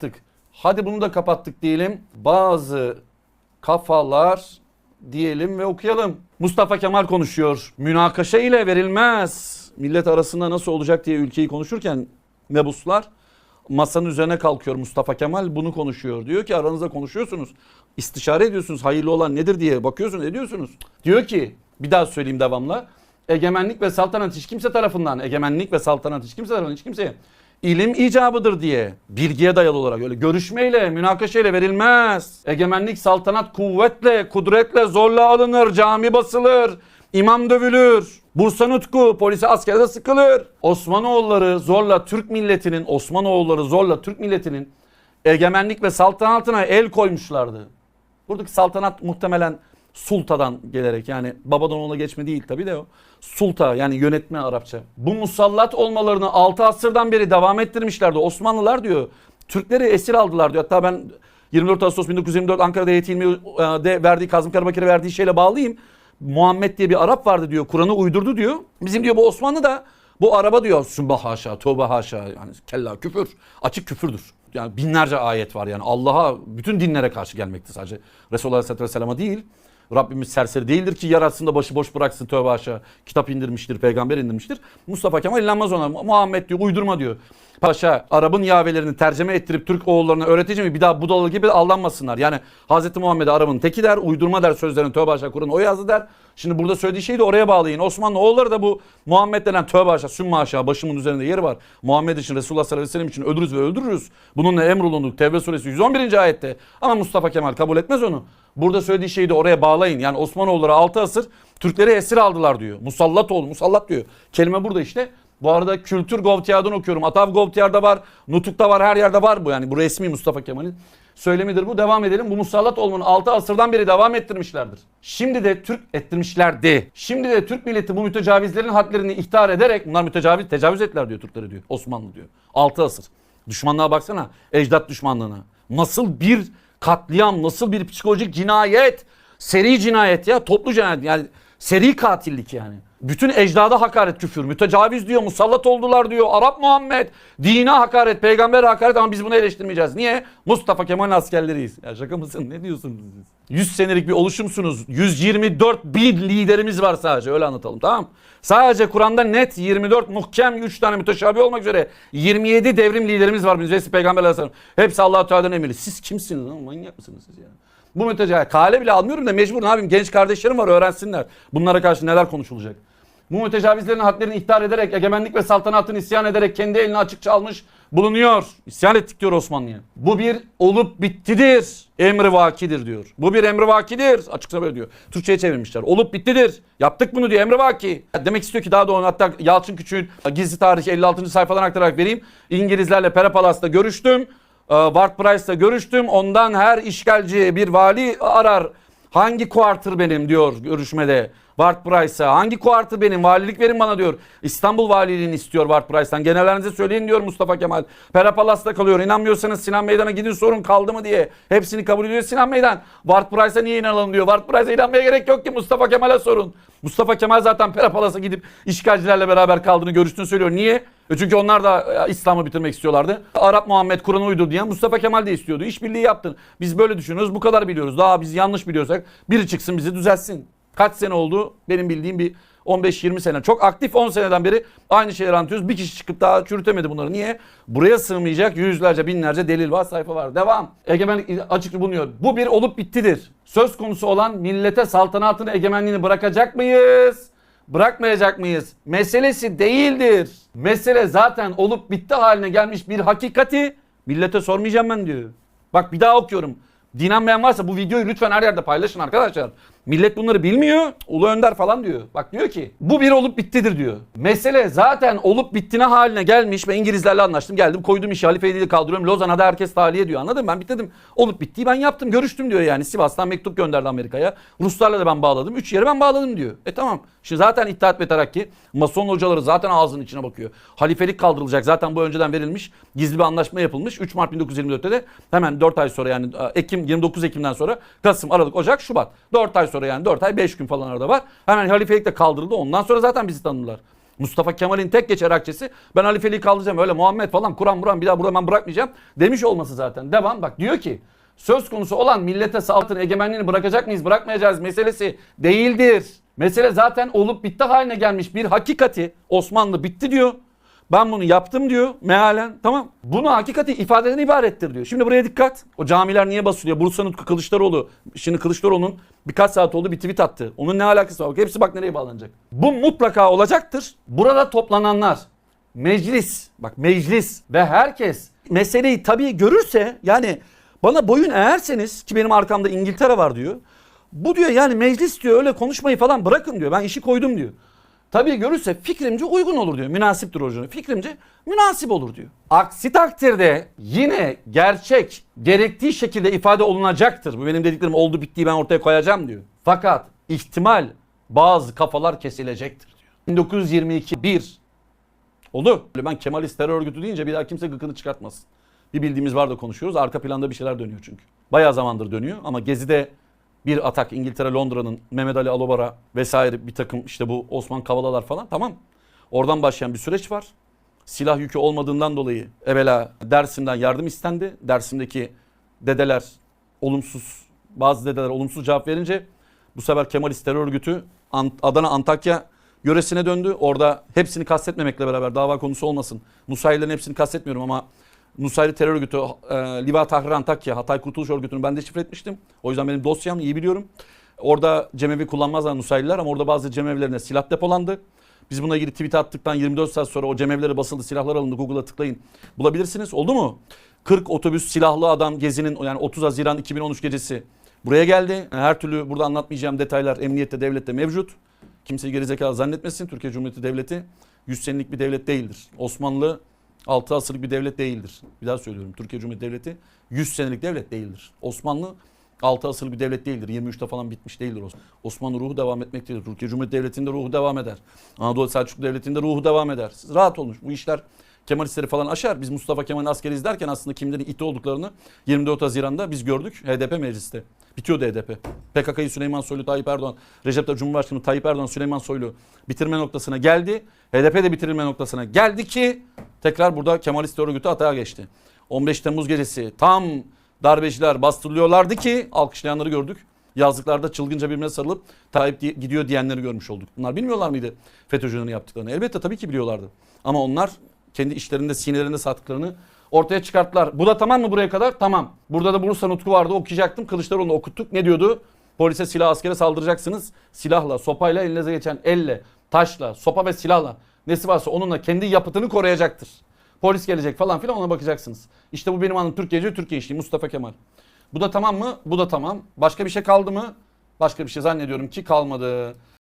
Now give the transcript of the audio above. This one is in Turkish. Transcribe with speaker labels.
Speaker 1: kapattık. Hadi bunu da kapattık diyelim. Bazı kafalar diyelim ve okuyalım. Mustafa Kemal konuşuyor. Münakaşa ile verilmez. Millet arasında nasıl olacak diye ülkeyi konuşurken mebuslar masanın üzerine kalkıyor Mustafa Kemal bunu konuşuyor. Diyor ki aranızda konuşuyorsunuz. istişare ediyorsunuz. Hayırlı olan nedir diye bakıyorsunuz ediyorsunuz. Diyor ki bir daha söyleyeyim devamlı. Egemenlik ve saltanat hiç kimse tarafından, egemenlik ve saltanat hiç kimse tarafından, hiç kimseye ilim icabıdır diye bilgiye dayalı olarak öyle görüşmeyle, münakaşayla verilmez. Egemenlik, saltanat kuvvetle, kudretle, zorla alınır, cami basılır, imam dövülür, Bursa Nutku, polise askerde sıkılır. Osmanoğulları zorla Türk milletinin, Osmanoğulları zorla Türk milletinin egemenlik ve saltanatına el koymuşlardı. Buradaki saltanat muhtemelen sultadan gelerek yani babadan oğula geçme değil tabii de o. Sulta yani yönetme Arapça. Bu musallat olmalarını 6 asırdan beri devam ettirmişlerdi. Osmanlılar diyor Türkleri esir aldılar diyor. Hatta ben 24 Ağustos 1924 Ankara'da de verdiği Kazım Karabakir'e verdiği şeyle bağlayayım. Muhammed diye bir Arap vardı diyor. Kur'an'ı uydurdu diyor. Bizim diyor bu Osmanlı da bu araba diyor sümbah haşa, tövbe haşa yani kella küfür. Açık küfürdür. Yani binlerce ayet var yani Allah'a bütün dinlere karşı gelmekte sadece. Resulullah Aleyhisselatü Vesselam'a değil. Rabbimiz serseri değildir ki yaratsın da başı boş bıraksın tövbe aşağı. Kitap indirmiştir, peygamber indirmiştir. Mustafa Kemal inanmaz ona. Muhammed diyor, uydurma diyor. Paşa Arap'ın yavelerini tercüme ettirip Türk oğullarına öğreteceğim? Bir daha budalı gibi aldanmasınlar. Yani Hazreti Muhammed'e Arap'ın teki der, uydurma der sözlerini tövbe aşağı Kur'an o yazdı der. Şimdi burada söylediği şeyi de oraya bağlayın. Osmanlı oğulları da bu Muhammed denen tövbe aşağı, sümme aşağı başımın üzerinde yeri var. Muhammed için, Resulullah sallallahu aleyhi ve sellem için ölürüz ve öldürürüz. Bununla emrolunduk. Tevbe suresi 111. ayette. Ama Mustafa Kemal kabul etmez onu. Burada söylediği şeyi de oraya bağlayın. Yani Osmanoğulları 6 asır Türkleri esir aldılar diyor. Musallat oldu, musallat diyor. Kelime burada işte. Bu arada Kültür Govtiyar'dan okuyorum. Atav Govtiyar'da var, Nutuk'ta var, her yerde var bu yani. Bu resmi Mustafa Kemal'in söylemidir bu. Devam edelim. Bu musallat olmanın 6 asırdan beri devam ettirmişlerdir. Şimdi de Türk ettirmişlerdi. Şimdi de Türk milleti bu mütecavizlerin hadlerini ihtar ederek bunlar mütecaviz, tecavüz ettiler diyor Türkleri diyor. Osmanlı diyor. 6 asır. Düşmanlığa baksana. Ecdat düşmanlığına. Nasıl bir katliam, nasıl bir psikolojik cinayet, seri cinayet ya, toplu cinayet yani seri katillik yani. Bütün ecdada hakaret küfür, mütecaviz diyor, musallat oldular diyor, Arap Muhammed, dine hakaret, peygambere hakaret ama biz bunu eleştirmeyeceğiz. Niye? Mustafa Kemal'in askerleriyiz. Ya şaka mısın? Ne diyorsunuz siz? 100 senelik bir oluşumsunuz. 124 bin liderimiz var sadece öyle anlatalım tamam Sadece Kur'an'da net 24 muhkem 3 tane müteşabih olmak üzere 27 devrim liderimiz var. Biz Peygamber Aleyhisselam. Hepsi Allah-u Teala'dan emiri. Siz kimsiniz lan? Manyak mısınız siz ya? Bu mütecaviz. Kale bile almıyorum da mecbur ne yapayım? Genç kardeşlerim var öğrensinler. Bunlara karşı neler konuşulacak. Bu mütecavizlerin hadlerini ihtar ederek, egemenlik ve saltanatını isyan ederek kendi elini açıkça almış bulunuyor. İsyan ettik diyor Osmanlı'ya. Bu bir olup bittidir. Emri vakidir diyor. Bu bir emri vakidir. Açıkça böyle diyor. Türkçe'ye çevirmişler. Olup bittidir. Yaptık bunu diyor emri vaki. Demek istiyor ki daha da onu hatta Yalçın Küçük'ün gizli tarih 56. sayfadan aktararak vereyim. İngilizlerle Pera Palas'ta görüştüm. Ward Price'la görüştüm. Ondan her işgalci bir vali arar. Hangi quarter benim diyor görüşmede. Ward Price'a hangi kuartı benim valilik verin bana diyor. İstanbul valiliğini istiyor Ward Price'tan. Generalinize söyleyin diyor Mustafa Kemal. Perapalas'ta kalıyor. İnanmıyorsanız Sinan Meydan'a gidin sorun kaldı mı diye. Hepsini kabul ediyor Sinan Meydan. Ward Price'a niye inanalım diyor. Ward Price'a inanmaya gerek yok ki Mustafa Kemal'e sorun. Mustafa Kemal zaten Perapalas'a gidip işgalcilerle beraber kaldığını görüştüğünü söylüyor. Niye? E çünkü onlar da e, İslam'ı bitirmek istiyorlardı. Arap Muhammed Kur'an'ı uydur diyen Mustafa Kemal de istiyordu. İşbirliği yaptın. Biz böyle düşünüyoruz. Bu kadar biliyoruz. Daha biz yanlış biliyorsak biri çıksın bizi düzeltsin. Kaç sene oldu? Benim bildiğim bir 15-20 sene. Çok aktif 10 seneden beri aynı şeyleri anlatıyoruz. Bir kişi çıkıp daha çürütemedi bunları. Niye? Buraya sığmayacak yüzlerce binlerce delil var sayfa var. Devam. Egemenlik açık bulunuyor. Bu bir olup bittidir. Söz konusu olan millete saltanatını egemenliğini bırakacak mıyız? Bırakmayacak mıyız? Meselesi değildir. Mesele zaten olup bitti haline gelmiş bir hakikati millete sormayacağım ben diyor. Bak bir daha okuyorum. Dinanmayan varsa bu videoyu lütfen her yerde paylaşın arkadaşlar. Millet bunları bilmiyor. Ulu Önder falan diyor. Bak diyor ki bu bir olup bittidir diyor. Mesele zaten olup bittine haline gelmiş ve İngilizlerle anlaştım. Geldim koydum işi Halife Edil'i kaldırıyorum. Lozan'a herkes tahliye diyor. Anladın mı? Ben bitirdim. Olup bittiği ben yaptım. Görüştüm diyor yani. Sivas'tan mektup gönderdi Amerika'ya. Ruslarla da ben bağladım. Üç yere ben bağladım diyor. E tamam. Şimdi zaten İttihat ve Terakki Mason hocaları zaten ağzının içine bakıyor. Halifelik kaldırılacak. Zaten bu önceden verilmiş. Gizli bir anlaşma yapılmış. 3 Mart 1924'te de hemen 4 ay sonra yani Ekim 29 Ekim'den sonra Kasım, Aralık, Ocak, Şubat. 4 ay sonra yani 4 ay 5 gün falan arada var. Hemen halifelik de kaldırıldı. Ondan sonra zaten bizi tanıdılar. Mustafa Kemal'in tek geçer akçesi ben halifeliği kaldıracağım öyle Muhammed falan Kur'an Muran bir daha burada ben bırakmayacağım demiş olması zaten. Devam bak diyor ki söz konusu olan millete saltın egemenliğini bırakacak mıyız bırakmayacağız meselesi değildir. Mesele zaten olup bitti haline gelmiş bir hakikati Osmanlı bitti diyor. Ben bunu yaptım diyor mealen tamam. Bunu hakikati ifadeden ibarettir diyor. Şimdi buraya dikkat. O camiler niye basılıyor? Bursa Nutku Kılıçdaroğlu. Şimdi Kılıçdaroğlu'nun birkaç saat oldu bir tweet attı. Onun ne alakası var? Hepsi bak nereye bağlanacak. Bu mutlaka olacaktır. Burada toplananlar meclis bak meclis ve herkes meseleyi tabii görürse yani bana boyun eğerseniz ki benim arkamda İngiltere var diyor. Bu diyor yani meclis diyor öyle konuşmayı falan bırakın diyor. Ben işi koydum diyor. Tabii görürse fikrimce uygun olur diyor. Münasiptir hocam. Fikrimce münasip olur diyor. Aksi takdirde yine gerçek gerektiği şekilde ifade olunacaktır. Bu benim dediklerim oldu bittiği ben ortaya koyacağım diyor. Fakat ihtimal bazı kafalar kesilecektir diyor. 1922 1 Oldu. Ben Kemalist terör örgütü deyince bir daha kimse gıkını çıkartmasın. Bir bildiğimiz var da konuşuyoruz. Arka planda bir şeyler dönüyor çünkü. Bayağı zamandır dönüyor ama Gezi'de bir atak İngiltere Londra'nın Mehmet Ali Alobara vesaire bir takım işte bu Osman Kavalalar falan tamam. Oradan başlayan bir süreç var. Silah yükü olmadığından dolayı evvela Dersim'den yardım istendi. Dersim'deki dedeler olumsuz bazı dedeler olumsuz cevap verince bu sefer Kemalist terör örgütü Adana Antakya yöresine döndü. Orada hepsini kastetmemekle beraber dava konusu olmasın. Nusayrilerin hepsini kastetmiyorum ama Nusayri terör örgütü, e, Liva Tahrir Antakya, Hatay Kurtuluş Örgütü'nü ben de şifre etmiştim. O yüzden benim dosyam iyi biliyorum. Orada cemevi kullanmazlar Nusayriler ama orada bazı cemevlerine silah depolandı. Biz buna ilgili tweet attıktan 24 saat sonra o cemevlere basıldı, silahlar alındı. Google'a tıklayın. Bulabilirsiniz. Oldu mu? 40 otobüs silahlı adam Gezi'nin yani 30 Haziran 2013 gecesi buraya geldi. Her türlü burada anlatmayacağım detaylar emniyette, devlette mevcut. Kimse gerizekalı zannetmesin. Türkiye Cumhuriyeti Devleti 100 senelik bir devlet değildir. Osmanlı 6 asırlık bir devlet değildir. Bir daha söylüyorum. Türkiye Cumhuriyeti Devleti 100 senelik devlet değildir. Osmanlı 6 asırlık bir devlet değildir. 23'te falan bitmiş değildir Osmanlı. Osmanlı ruhu devam etmektedir. Türkiye Cumhuriyeti Devleti'nde ruhu devam eder. Anadolu Selçuklu Devleti'nde ruhu devam eder. Siz rahat olun. Bu işler Kemalistleri falan aşar. Biz Mustafa Kemal'in askeri izlerken aslında kimlerin iti olduklarını 24 Haziran'da biz gördük HDP mecliste. Bitiyordu HDP. PKK'yı Süleyman Soylu, Tayyip Erdoğan, Recep Tayyip Cumhurbaşkanı Tayyip Erdoğan, Süleyman Soylu bitirme noktasına geldi. HDP de bitirilme noktasına geldi ki tekrar burada Kemalist örgütü atağa geçti. 15 Temmuz gecesi tam darbeciler bastırılıyorlardı ki alkışlayanları gördük. Yazlıklarda çılgınca birbirine sarılıp Tayyip di- gidiyor diyenleri görmüş olduk. Bunlar bilmiyorlar mıydı FETÖ'cülerin yaptıklarını? Elbette tabii ki biliyorlardı. Ama onlar kendi işlerinde sinelerinde sattıklarını ortaya çıkarttılar. Bu da tamam mı buraya kadar? Tamam. Burada da Bursa Nutku vardı okuyacaktım. Kılıçdaroğlu'nu okuttuk. Ne diyordu? Polise silah askere saldıracaksınız. Silahla, sopayla elinize geçen elle, taşla, sopa ve silahla nesi varsa onunla kendi yapıtını koruyacaktır. Polis gelecek falan filan ona bakacaksınız. İşte bu benim anım Türkiye'ci Türkiye işi Mustafa Kemal. Bu da tamam mı? Bu da tamam. Başka bir şey kaldı mı? Başka bir şey zannediyorum ki kalmadı.